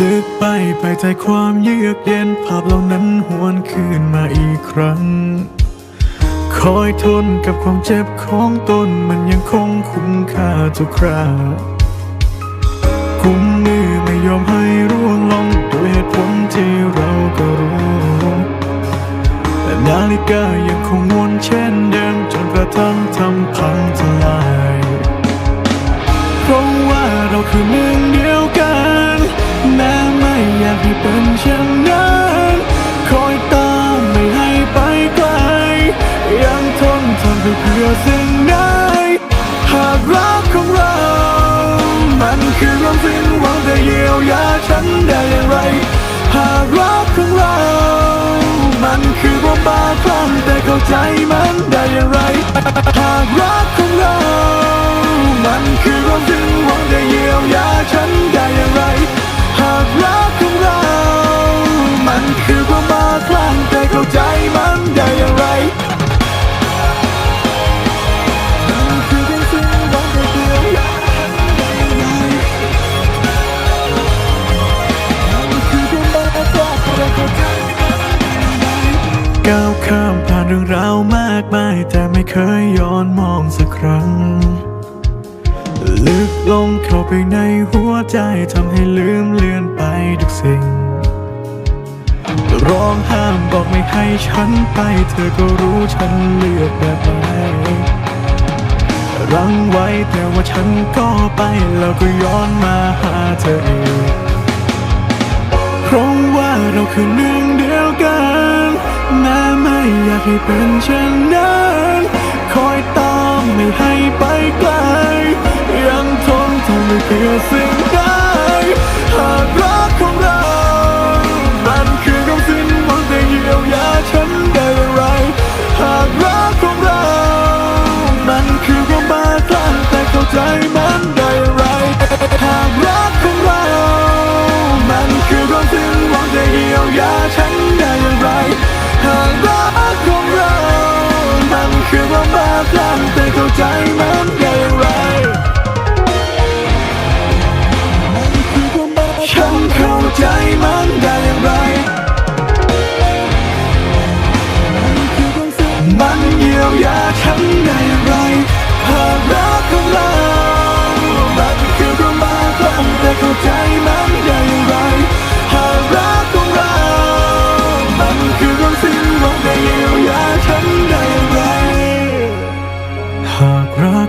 ลึกไปไปใจความเยือกเย็นภาพเหล่านั้นหวนคืนมาอีกครั้ง คอยทนกับความเจ็บของตนมันยังคงคุ้มค่าทุกครากุมมือไม่ยอมให้ร่วงลงด้วยเหตุผลที่เราก็รู้แต่นาฬิกายังคงวนเช่นเดิมจนกระทั่งทำพังทลายเพราะว่าเราคือหนึ่ง เป็นเช่นนั้นคอยตามไม่ให้ไปไกล ยังทนทนไปเพื่อสิ่งใดหากรักของเรา มันคือความสิ้นหวังจะเยียวยาฉันได้อย่างไร หากรักของเรา มันคือความบ้าคลั่งแต่เข้าใจมันได้อย่างไร หากรัก ก้าวข้ามผ่านเรื่องราวมากมาย แต่ไม่เคยย้อนมองสักครั้ง ลึกลงเข้าไปในหัวใจทำให้ลืมเลือนไปทุกสิ่ง ร้องห้ามบอกไม่ให้ฉันไป เธอก็รู้ฉันเลือกแบบไหนรังไว้แต่ว่าฉันก็ไปแล้วก็ย้อนมาหาเธอเองเพราะว่าเราคือหนึ่งเดียวกันากให้เป็นเช่นนั้นคอยตามไม่ให้ไปไกล ยังทนทนไม่เพื่อสิ่ง ใจมันได้อย่างไรฉันเข้าใจมันได้อย่างไร มันเยียวยาฉันได้อย่างไรหากรักของเรามันคือความบ้าคลั่งแต่เข้าใจมันได้อย่างไรหากรักของเรา มันคือความสิ้นหวังแต่เยียวยาฉันได้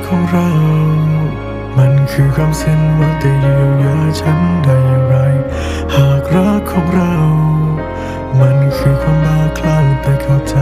ของเรา มันคือความสิ้นหวังแต่เยียวยาฉันได้อย่างไร หากรักของเรา มันคือความบ้าคลั่งแต่เข้าใจ